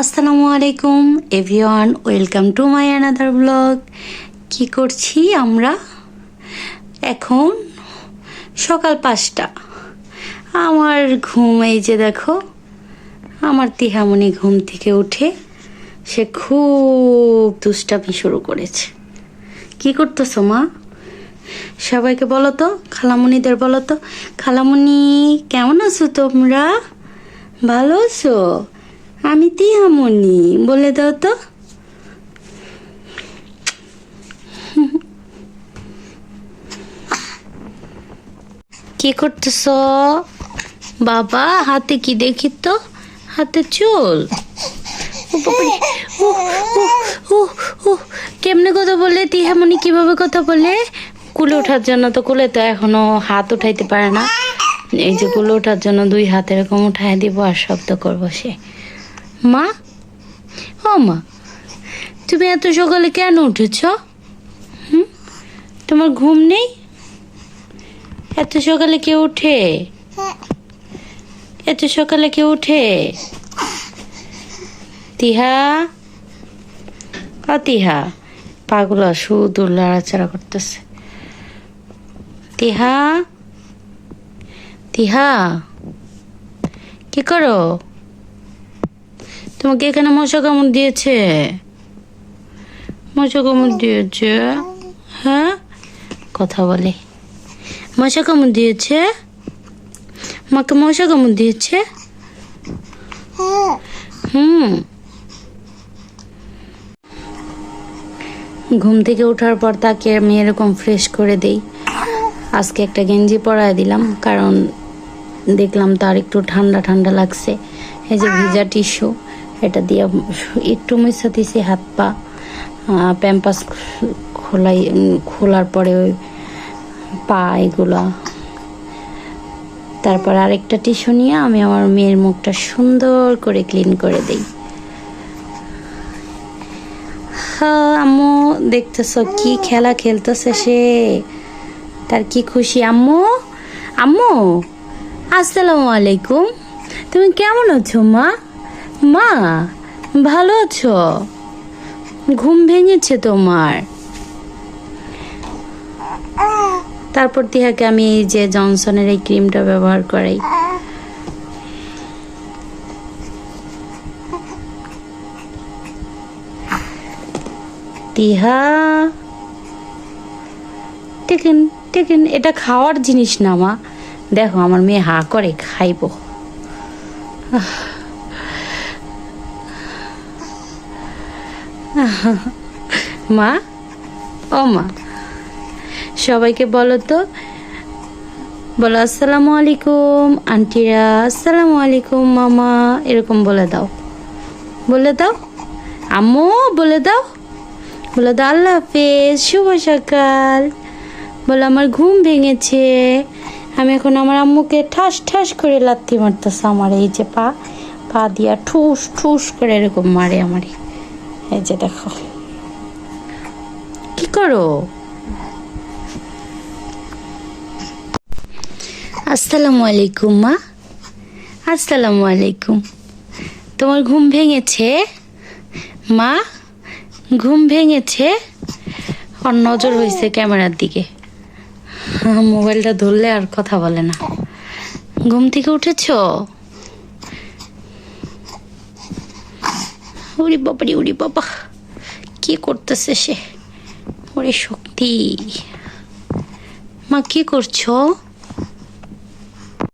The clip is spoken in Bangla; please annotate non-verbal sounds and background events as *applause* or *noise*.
আসসালামু আলাইকুম, everyone, welcome to my another blog. কি করছি আমরা? এখন সকাল পাঁচটা। আমার ঘুম, এই যে দেখো, আমার তিহামণি ঘুম থেকে উঠে সে খুব দুষ্টামি শুরু করেছে। কি করতেছো মা? সবাইকে বলো তো, খালামণিদের বলো তো। খালামণি, কেমন আছো তোমরা? ভালো আছো? আমি তিয়ামণি বলে দাও তো। কি করতেছ? বাবা, হাতে কি দেখি তো? হাতে চুল। কেমনে কথা বলে? তিহামণি কীভাবে কথা বলে? কুলে ওঠার জন্য তো, কুলে তো এখনও হাত উঠাইতে পারে না। এই যে কুলে ওঠার জন্য দুই হাত এরকম উঠাই দিব আর শব্দ করব সে। মা? ও মা, তুমি এত সকালে কেন উঠেছ? হুম? তোমার ঘুম নেই? এত সকালে কে উঠে? এত সকালে কে উঠে? তিহা? ও তিহা, পাগলা শুধু লড়াচড়া করতেছে। তিহা? তিহা? কি করো? তোমাকে এখানে মশা কামড় দিয়েছে। মশা কামড় দিয়েছে। হ্যাঁ? কথা বলে। মশা কামড় দিয়েছে? মাকে মশা কামড় দিয়েছে? হুম। ঘুম থেকে ওঠার পর তাকে আমি এরকম ফ্রেশ করে দেই। আজকে একটা গেঞ্জি পরায় দিলাম, কারণ দেখলাম তার একটু ঠান্ডা ঠান্ডা লাগছে। এই যে ভিজা টিস্যু এটা দিয়ে একটু মিশা দিছি হাত পা প্যাম্পাস খোলাই খোলার পরে ওই পা এগুলা। তারপর আরেকটা টিস্যু নিয়ে আমি আমার মেয়ের মুখটা সুন্দর করে ক্লিন করে দিই। হ্যাঁ আম্মু, দেখতেছ কি খেলা খেলতেছে সে? তার কি খুশি? আম্মু আম্মু, আসসালামু আলাইকুম। তুমি কেমন আছো, মা? মা, ভালো আছো? ঘুম ভেঙেছে তোমার। তারপর তিহাকে আমি এই যে জনসনের এই ক্রিমটা ব্যবহার করাই। টিকেন টিকেন, এটা খাওয়ার জিনিস না মা। দেখো, আমার মেয়ে হা করে খাইবো। *laughs* মা? ও মা। সবাইকে বলো তো? বলো, আসসালামু আলাইকুম, আন্টিরা। আসসালামু আলাইকুম, মামা। এরকম বলে দাও। বলে দাও। আম্মু, বলে দাও। বলে দাও, আল্লাহ হাফেজ, শুভ সকাল। বলো, আমার ঘুম ভেঙেছে। আমি এখন আমার আম্মুকে ঠাস ঠাস করে লাত্তি মারতেছে আমার এই যে পা পা দিয়া ঠুস ঠুস করে এরকম মারে আমারে। এই যে দেখো। কি করো? আসসালামু আলাইকুম মা। আসসালামু আলাইকুম। তোমার ঘুম ভেঙেছে? মা ঘুম ভেঙেছে? আর নজর হয়েছে ক্যামেরার দিকে। মোবাইলটা ধরলে আর কথা বলে না। ঘুম থেকে উঠেছ? উড়ি বাবারি উড়ি বাবা কি করতেছে সে? ওরে শক্তি। মা কি করছ?